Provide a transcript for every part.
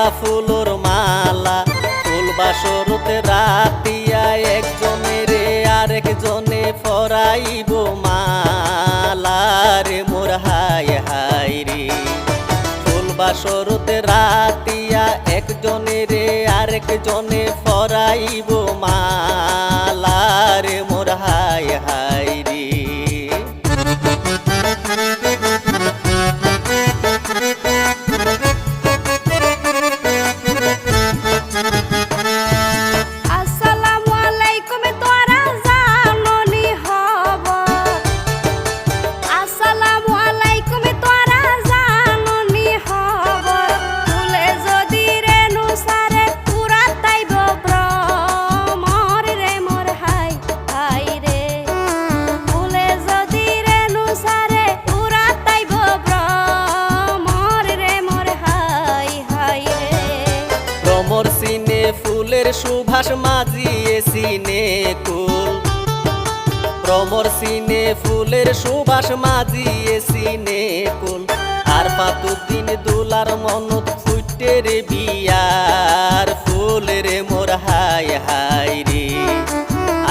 কেঁচা ফুলর মালা, ফুল বাসরতে রাতিয়া একজনের আরেকজনে ফরাইব মালা রে মোর হায় হায় রে। ফুল বাসরতে রাতিয়া একজনে রে আরেকজনে ফরাইব মালা রে মোর হায় হায় সুভাষ মাজিয়ে সিনে কুল। আর পাতুদ্দিন দুলার মনত ফুটে রে বিয়ার ফুল রে মোর হাই হাই রে।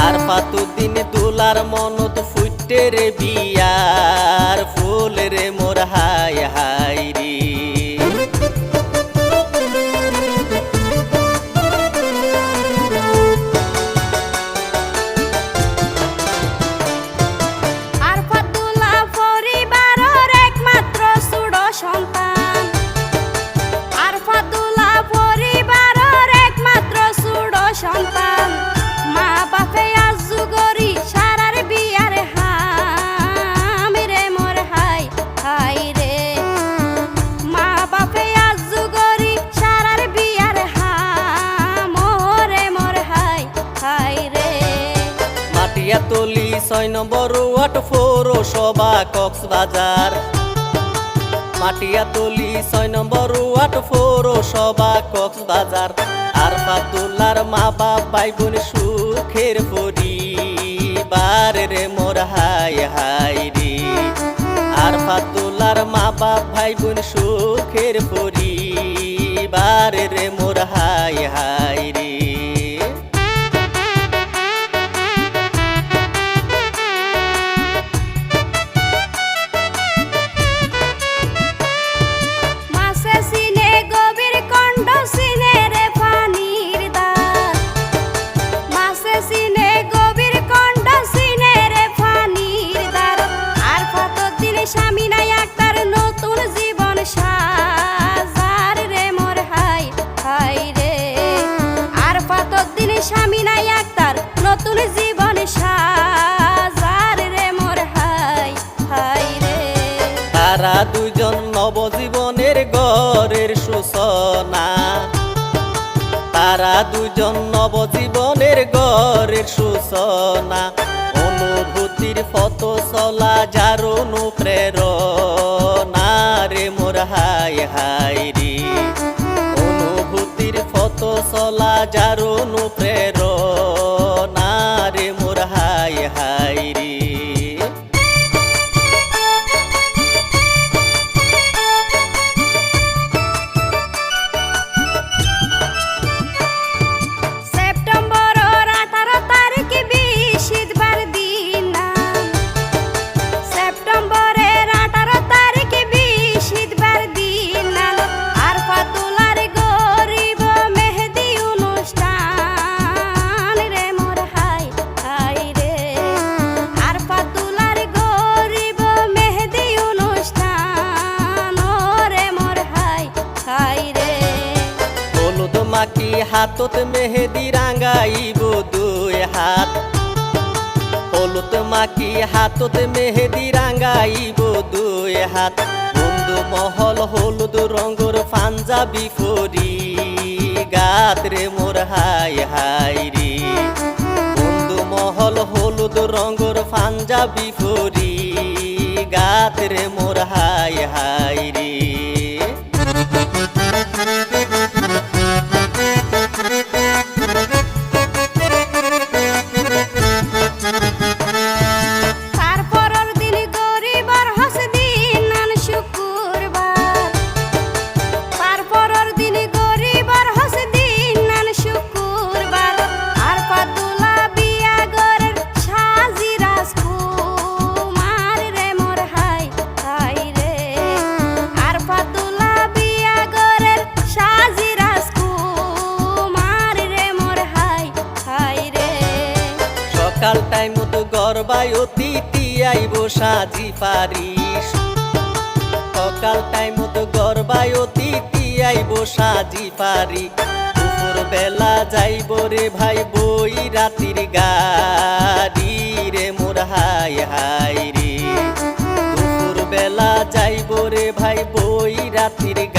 আর পাতুদ্দিন দুলার মনত ফুটে রে বিয়ার ফুল রে মোর হাই হায় ছয় নম্বর ওয়াট পৌরসভা কক্সবাজার। মাটিয়া তলি ছয় নম্বর ওয়াট পৌরসভা কক্সবাজার। আর ফাতুল্লার মা বাপ, ভাই বোন সুখের পরিবার রে মোর হায় হায় রে। আর ফাতুল্লার মা বাপ, ভাই বোন সুখের পরিবার রে মোর হায় হায় রে। নতুন জীবন সাজার রে মোর হাই হাই তারা দুজন নবজীবনের গড়ের সূচনা। তারা দুজন নবজীবনের গড়ের সূচনা। অনুভূতির ফত চলা যার অনুপ্রেরণা রে মোর হায় হায় রে। অনুভূতির ফত চলা যার অনুপ্রেরণা মাটি হাতত মেহেদি রাঙ্গাইব দুই হাত। হলুদ মাটি হাতত মেহেদি রাঙ্গাইব দুই হাত। বন্ধু মহল হলুদ রঙর পাঞ্জাবি ফরি গাত রে মোর হাই হাই রে। বন্ধু মহল হলুদ রঙর পাঞ্জাবি ফরি গাত রে মোর হাই হাই রে। সাজি পারিস। সকাল টাইমত গর্বায় অতিথি আইব, সাজি পারি। দুপুর বেলা যাইব রে ভাই বই রাতির গাড়ি রে মোর হাই হাই রে। দুপুর বেলা যাইব রে ভাই বই রাতির গাড়ি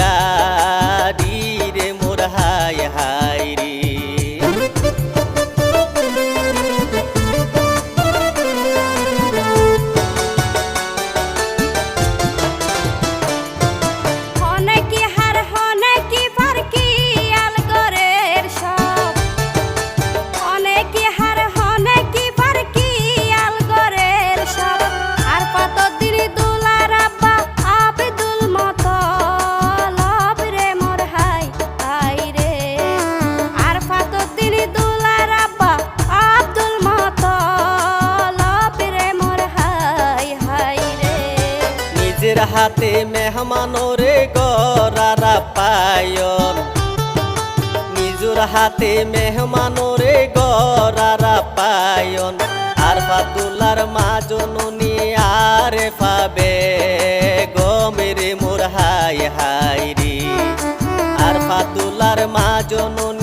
মেহমানরে গরারা পায়ন। নিজুর হাতে মেহমানরে গরারা পায়ন। আর ফাতুলার মা জননী আরে পাবে গমেরে মোর হাই হাই রে। আর ফাতুলার মা জননী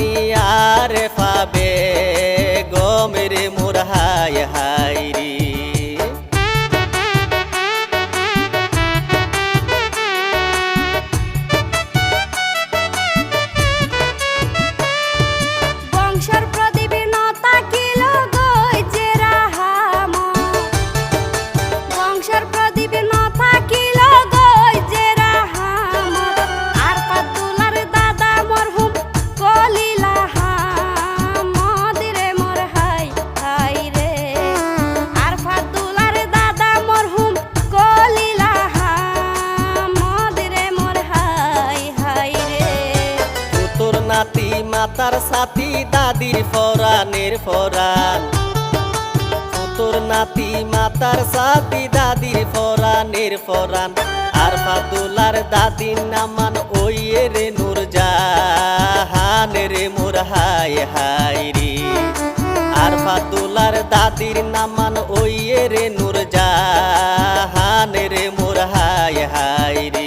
মাতার সাথী দাদির ফরানের ফরান। তোর নাতি মাতার সাথী দাদির ফরানের ফরান। আর ফাতুলার দাদির নামান ওই রে নূর জাহান রে মোর হাই হাই রে। আর ফাতুলার দাদির নামান ওই রে নূর জাহান রে মোর হাই হাই রে।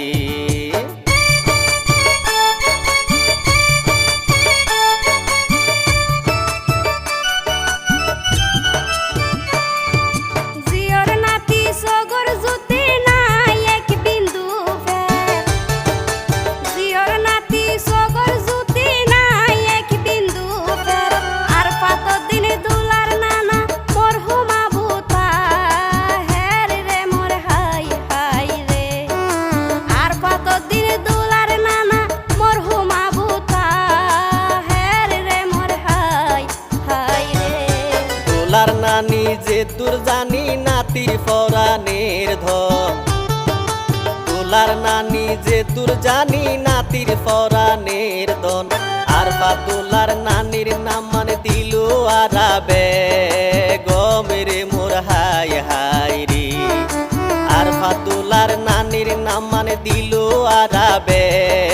তোর জানি নাতির ফরানের ধন। তোলার নানি যে তোর জানি নাতির ফরানের দন আর বা তোলার নানির নাম মানে দিল আরাবে গমেরে মোর হাই হাই রে। আর ফাতুলার নানির নাম মানে দিল আরাবে গমেরে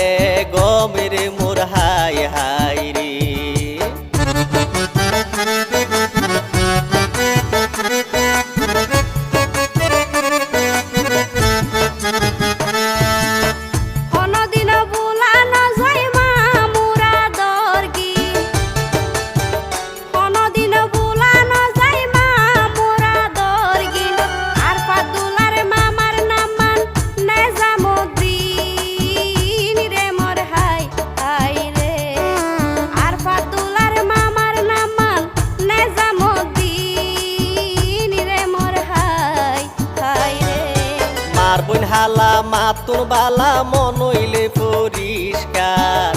হালা মাতুন বালা মন হইলে পরিষ্কার।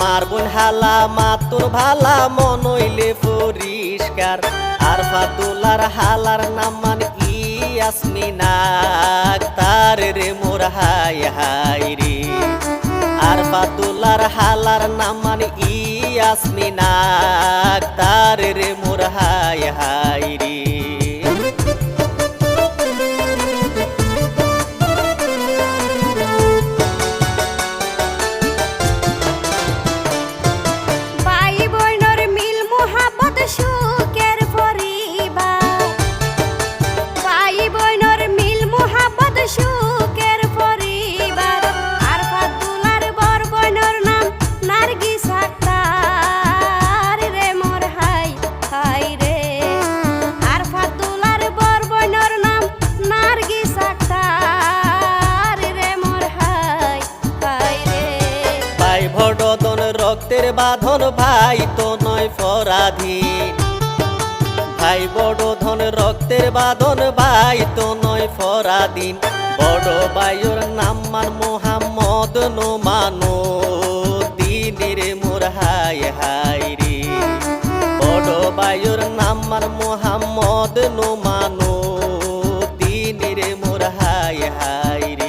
মার বোন হালা মাতুন ভালা মন হইলে পরিষ্কার। আর ফাতুলার হালার নাম মান ইয়াসমিনা তার রে মোর হাই হাই রে। আর ফাতুলার হালার নাম মান ইয়াসমিনা তার রে মোর হাই হাই রে। ধন ভাই তো নয় পরাধীন ভাই বড় ধন, রক্তের বাদন ভাই তো নয় ফরাদিন বড় ভাইয়ের নাম মান মোহাম্মদ নো মানো দিনের মোর হাই হাই রে। বড় ভাইয়ের নাম মান মোহাম্মদ নো মানো দিনের মোর হাই হাই রে।